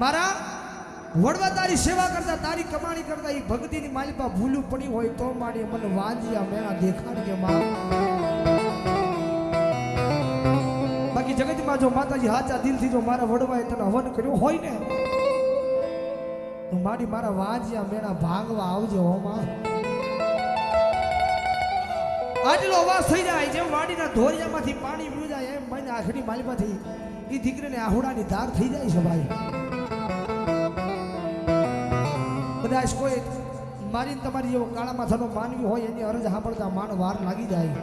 મારા વડવા તારી સેવા કરતા, તારી કમાણી કરતા એ ભક્તિની માલિકા ભૂલું પડી હોય તો મારી મને વાંજ્યા મેળા દેખાડ કે માં બાકી જગતમાં જો માતાજી હાચા દિલથી જો મારા વડવાએ તને હવન કર્યો હોય ને, તો મારી વાંજ્યા મેળા ભાંગવા આવજે હો માં. આટલો અવાજ થઈ જાય જેમ વાડીના ધોરિયામાંથી પાણી પીવું જાય એમ મને આખડી માલમાંથી એ દીકરીને આહુડાની ધાર થઈ જાય છે ભાઈ. કદાચ કોઈ મારીને તમારી જેવો કાળા માથાનો માનવી હોય એની અરજ સાંભળતા માન વાર લાગી જાય.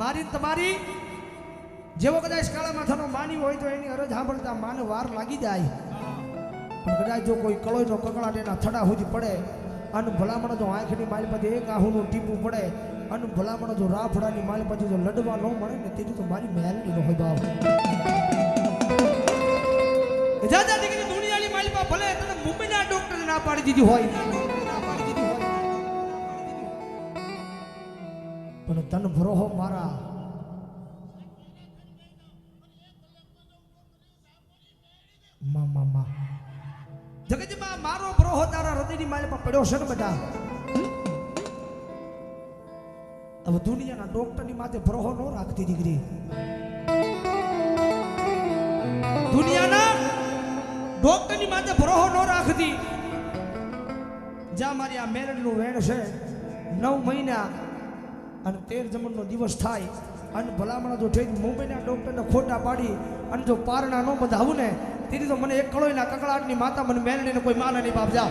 મારીને તમારી જેવો કદાચ કાળા માથાનો માનવી હોય તો એની અરજ સાંભળતા માન વાર લાગી જાય. પણ કદાચ જો કોઈ કળોયનો કકડાટ એના થડા સુધી પડે, અને ભલામણ જો આંખની માલ પછી એક આહુનું ટીપું પડે, અને ભલામણ જો રાફડાની માલ પછી જો લડવા ન મળે ને તેથી તો મારી મેલડી નો હોય બાપ. ના પાડી દીધી હોય. પણ તન ભરોહો મારા. મારો ભરોહો તારા હૃદયની માલિપા પડ્યો છે ને બધા. હવે દુનિયાના ડોક્ટરની માથે ભરોહો ન રાખતી દીકરી. દુનિયાના ડોક્ટરની માથે ભરોહો ન રાખતી. જ્યાં મારી આ મેરડનું વેણ છે, નવ મહિના અને તેર જમણનો દિવસ થાય. અને ભલામણ જો થઈ મુંબઈના ડૉક્ટરને ખોટા પાડી અને જો પારણા ન બધાવું ને, તેથી તો મને એક કળોયના કકડાટની માતા મને મેલડીને કોઈ માને નહીં બાપ જા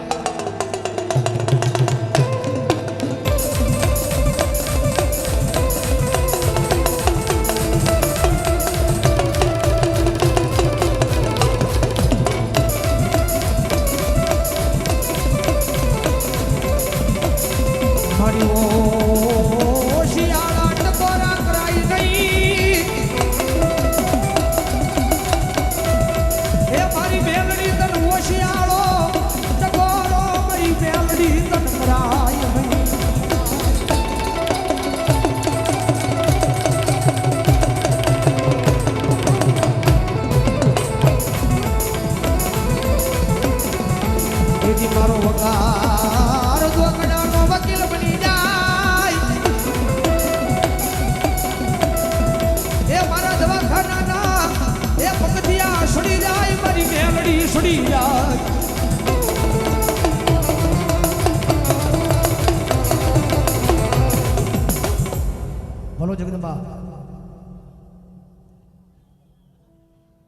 જગદંબા.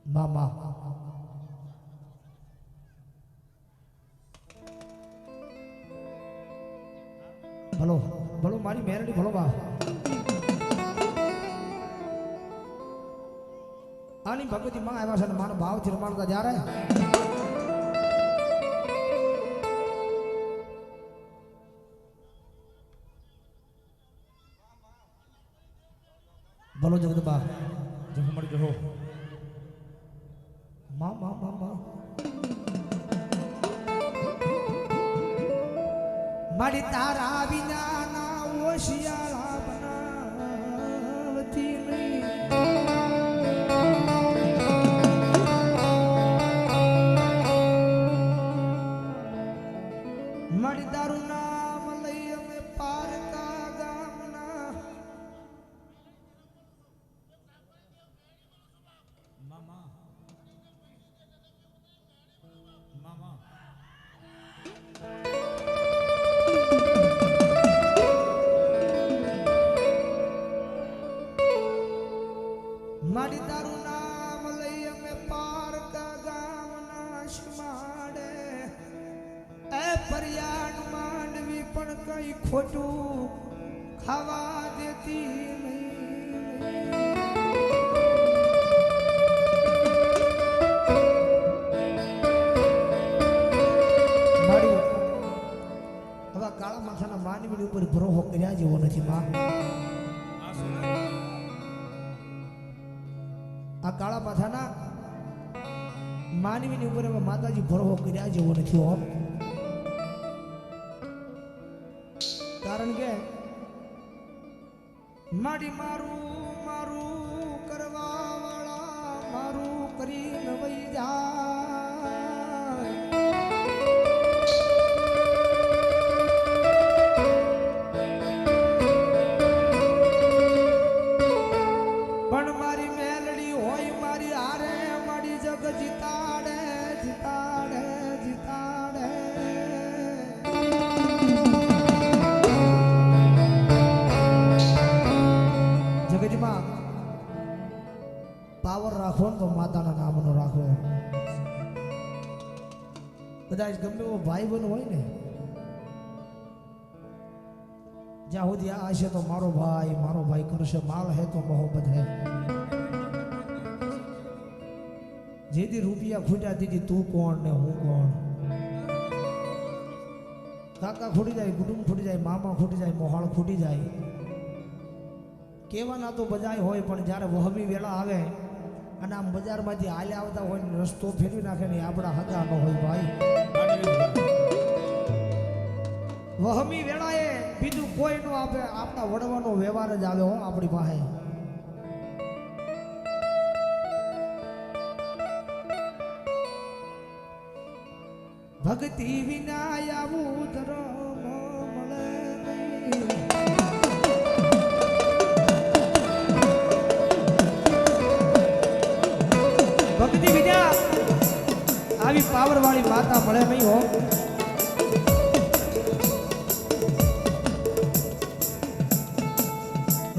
મામા. ભલો ભલો મારી મેરડી, ભલો બા. આની ભગવતી માં આવ્યા છે મારો ભાવથી રમાડતા જ્યારે ભલો જગદબા જહો મળી જહો મા મા મા મા મારી તારા વિના ના ઓશિયાળા પણ ખોટું ખાવા દેતી કાળા માથાના માનવીની ઉપર ભરોહો કર્યા જેવો નથી માં આ કાળા માથાના માનવીની ઉપર હવે માતાજી ભરોહો કર્યા જેવો નથી, હો. કારણ કે માડી મારું મારું કરવા વાળા મારું કરીને વઈ માતાના નામનો રાખો. કદાચ ગમે એવો ભાઈ બન હોય ને, જ્યાં સુધી આ હશે તો મારો ભાઈ મારો ભાઈ કરશે, માલ હે તો મોહબ્બત હે. જેથી રૂપિયા ખૂટ્યા દીધી તું કોણ ને હું કોણ? કાકા ખૂટી જાય, કુટુંબ ખૂટી જાય, મામા ખૂટી જાય, મોહાળ ખૂટી જાય. કહેવાના તો બજાય હોય, પણ જ્યારે વહમી વેળા આવે અને આમ બજારમાંથી હાલે આવતા હોય ને રસ્તો ફેરવી નાખે ને આપણા હગા ન હોય ભાઈ. વહમી વેળાએ બીજું કોઈ નો આપે. આપણા વડવાનો વ્યવહાર જ આવે હો આપણી પાસે. ભક્તિ વિના આવું ધર્મ ભક્તિ બીજા આવી પાવર વાળી માતા મળે નહીં હો.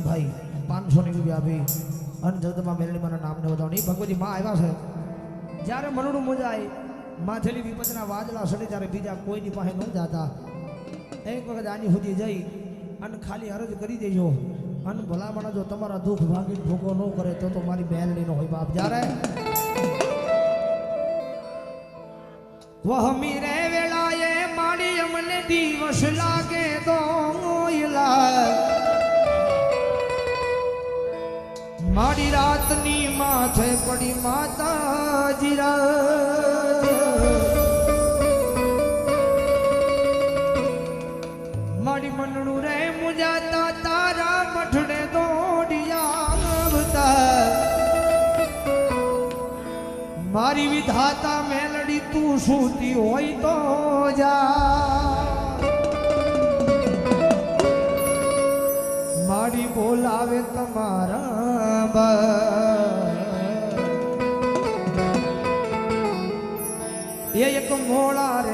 ભાઈ પાંચસો ની રૂપિયા આપી અને જગદમાં મેલડીમાના નામને વધાવણી. ભગવતી માં આવ્યા છે. જ્યારે મનનું મજા આવી માથેલી વિપતના વાદળા સડે ત્યારે બીજા કોઈની પાસે ન જાતા. એક વખત આની સુધી જઈ અને ખાલી અરજ કરી દેજો. અને ભલામણ જો તમારા દુઃખ ભાગી ભોગો ન કરે તો તો મારી મેલડીનો હોય બાપ. જ્યારે વહમી રે વેળાએ મારી અમને દિવસ લાગે દોયલા મારી રાતની માથે પડી માતાજી રાત. મારી વિધાતા મેલડી, તું સૂતી હોય તો જા. મારી બોલાવે તમારા બા એક મોળા રે